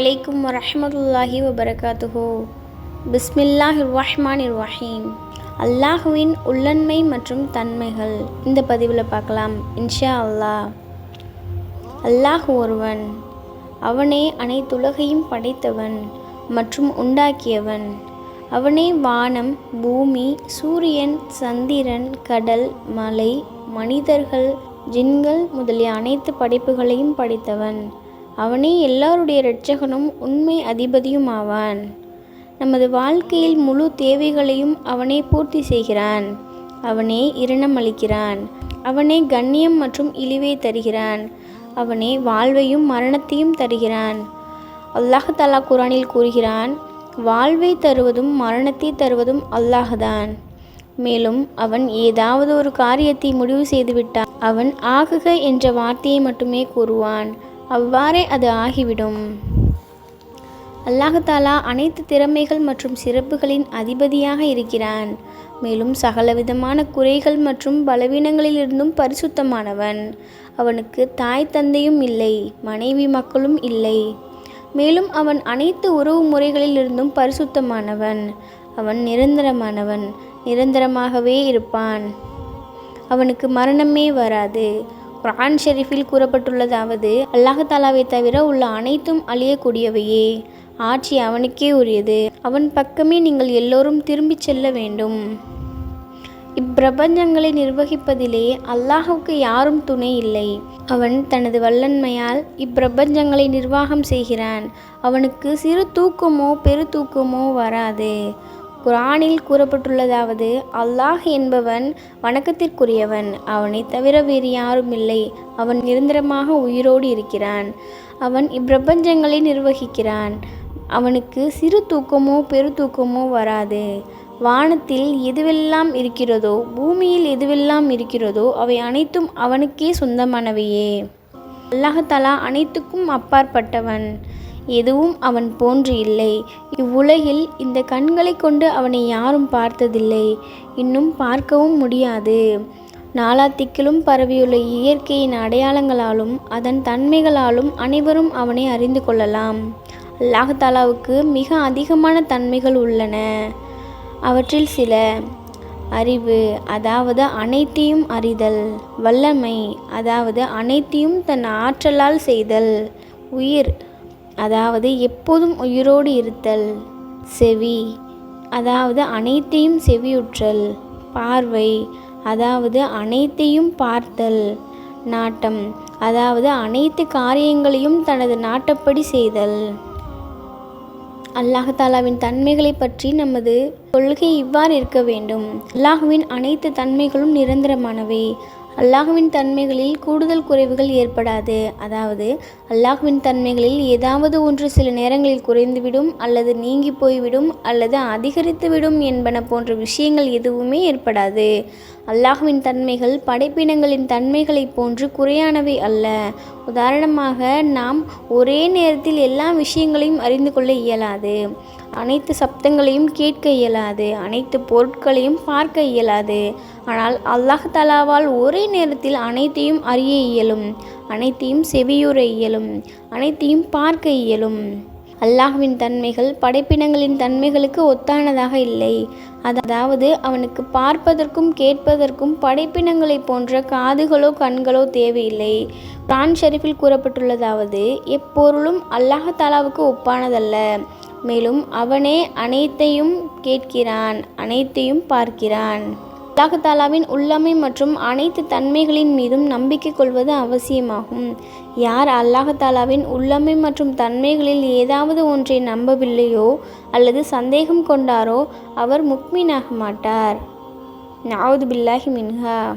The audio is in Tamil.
அலைக்கும் வரஹமத்துல்லாஹி வபரகாத்துஹோ. பிஸ்மில்லாஹ் ரஹ்மான் ரஹீம் அல்லாஹுவின் உள்ளன்மை மற்றும் தன்மைகள். இந்த பதிவில் பார்க்கலாம். இன்ஷா அல்லாஹ் அல்லாஹ் ஒருவன். அவனே அனைத்துலகையும் படைத்தவன் மற்றும் உண்டாக்கியவன். அவனே வானம் பூமி சூரியன் சந்திரன் கடல் மலை மனிதர்கள் ஜின்கள் முதலிய அனைத்து படைப்புகளையும் படைத்தவன். அவனே எல்லாருடைய இரட்சகனும் உண்மை அதிபதியும் ஆவான் நமது வாழ்க்கையில் முழு தேவைகளையும் அவனே பூர்த்தி செய்கிறான். அவனே இருணம் அளிக்கிறான். அவனே கண்ணியம் மற்றும் இழிவை தருகிறான். அவனே வாழ்வையும் மரணத்தையும் தருகிறான். அல்லாஹ் தலா குரானில் கூறுகிறான் வாழ்வை தருவதும் மரணத்தை தருவதும் அல்லாஹ்தான். மேலும் அவன் ஏதாவது ஒரு காரியத்தை முடிவு செய்துவிட்டான். அவன் ஆகுக என்ற வார்த்தையை மட்டுமே கூறுவான். அவ்வாறே அது ஆகிவிடும். அல்லாஹாலா அனைத்து திறமைகள் மற்றும் சிறப்புகளின் அதிபதியாக இருக்கிறான். மேலும் சகலவிதமான குறைகள் மற்றும் பலவீனங்களிலிருந்தும் பரிசுத்தமானவன். அவனுக்கு தாய் தந்தையும் இல்லை மனைவி மக்களும் இல்லை. மேலும் அவன் அனைத்து உறவு முறைகளிலிருந்தும் பரிசுத்தமானவன். அவன் நிரந்தரமானவன் நிரந்தரமாகவே இருப்பான். அவனுக்கு மரணமே வராது. குரான் ஷெரீஃபில் கூறப்பட்டுள்ளதாவது அல்லாஹாலாவை தவிர உள்ள அனைத்தும் அழியக்கூடியவையே. ஆட்சி அவனுக்கே உரியது. அவன் பக்கமே நீங்கள் எல்லோரும் திரும்பிச் செல்ல வேண்டும். இப்பிரபஞ்சங்களை நிர்வகிப்பதிலே அல்லாஹுக்கு யாரும் துணை இல்லை. அவன் தனது வல்லன்மையால் இப்பிரபஞ்சங்களை நிர்வாகம் செய்கிறான். அவனுக்கு சிறு தூக்கமோ பெரு தூக்கமோ வராது. குரானில் கூறப்பட்டுள்ளதாவது அல்லாஹ் என்பவன் வணக்கத்திற்குரியவன். அவனை தவிர வேறு யாரும் இல்லை. அவன் நிரந்தரமாக உயிரோடு இருக்கிறான். அவன் இப்பிரபஞ்சங்களை நிர்வகிக்கிறான். அவனுக்கு சிறு தூக்கமோ பெரு தூக்கமோ வராது. வானத்தில் எதுவெல்லாம் இருக்கிறதோ பூமியில் எதுவெல்லாம் இருக்கிறதோ அவை அனைத்தும் அவனுக்கே சொந்தமானவையே. அல்லாஹலா அனைத்துக்கும் அப்பாற்பட்டவன். எதுவும் அவன் போன்று இல்லை. இவ்வுலகில் இந்த கண்களை கொண்டு அவனை யாரும் பார்த்ததில்லை. இன்னும் பார்க்கவும் முடியாது. நாலாத்திக்கிலும் பரவியுள்ள இயற்கையின் அடையாளங்களாலும் அதன் தன்மைகளாலும் அனைவரும் அவனை அறிந்து கொள்ளலாம். அல்லாஹாலாவுக்கு மிக அதிகமான தன்மைகள் உள்ளன. அவற்றில் சில அறிவு அதாவது அனைத்தையும் அறிதல். வல்லமை அதாவது அனைத்தையும் தன் ஆற்றலால் செய்தல். உயிர் அதாவது எப்போதும் உயிரோடு இருத்தல் செவி அதாவது அனைத்தையும் செவியுற்றல் பார்வை அதாவது அனைத்தையும் பார்த்தல் நாட்டம் அதாவது அனைத்து காரியங்களையும் தனது நாட்டப்படி செய்தல். அல்லாஹாலாவின் தன்மைகளை பற்றி நமது கொள்கை இவ்வாறு இருக்க வேண்டும். அல்லாஹுவின் அனைத்து தன்மைகளும் நிரந்தரமானவை. அல்லாஹுவின் தன்மைகளில் கூடுதல் குறைவுகள் ஏற்படாது. அதாவது அல்லாஹுவின் தன்மைகளில் ஏதாவது ஒன்று சில நேரங்களில் குறைந்துவிடும் அல்லது நீங்கி போய்விடும் அல்லது அதிகரித்துவிடும் என்பன போன்ற விஷயங்கள் எதுவுமே ஏற்படாது. அல்லாஹுவின் தன்மைகள் படைப்பினங்களின் தன்மைகளைப் போன்று குறையானவை அல்ல. உதாரணமாக நாம் ஒரே நேரத்தில் எல்லா விஷயங்களையும் அறிந்து கொள்ள இயலாது. அனைத்து சப்தங்களையும் கேட்க இயலாது அனைத்து பொருட்களையும் பார்க்க இயலாது. ஆனால் அல்லாஹ் தலாவால் ஒரே நேரத்தில் அனைத்தையும் அறிய இயலும் அனைத்தையும் செவியுற இயலும் அனைத்தையும் பார்க்க இயலும். அல்லாஹ்வின் தன்மைகள் படைப்பினங்களின் தன்மைகளுக்கு ஒத்தானதாக இல்லை. அதாவது அவனுக்கு பார்ப்பதற்கும் கேட்பதற்கும் படைப்பினங்களை போன்ற காதுகளோ கண்களோ தேவையில்லை. குரான் ஷெரீஃபில் கூறப்பட்டுள்ளதாவது எப்பொருளும் அல்லாஹ் தாலாவுக்கு ஒப்பானதல்ல. மேலும் அவனே அனைத்தையும் கேட்கிறான் அனைத்தையும் பார்க்கிறான். அல்லாஹாலாவின் உள்ளமை மற்றும் அனைத்து தன்மைகளின் மீதும் நம்பிக்கை கொள்வது அவசியமாகும். யார் அல்லாஹாலாவின் உள்ளமை மற்றும் தன்மைகளில் ஏதாவது ஒன்றை நம்பவில்லையோ அல்லது சந்தேகம் கொண்டாரோ அவர் முக்மீனாக மாட்டார். நாவது பில்லாஹி மின்ஹா.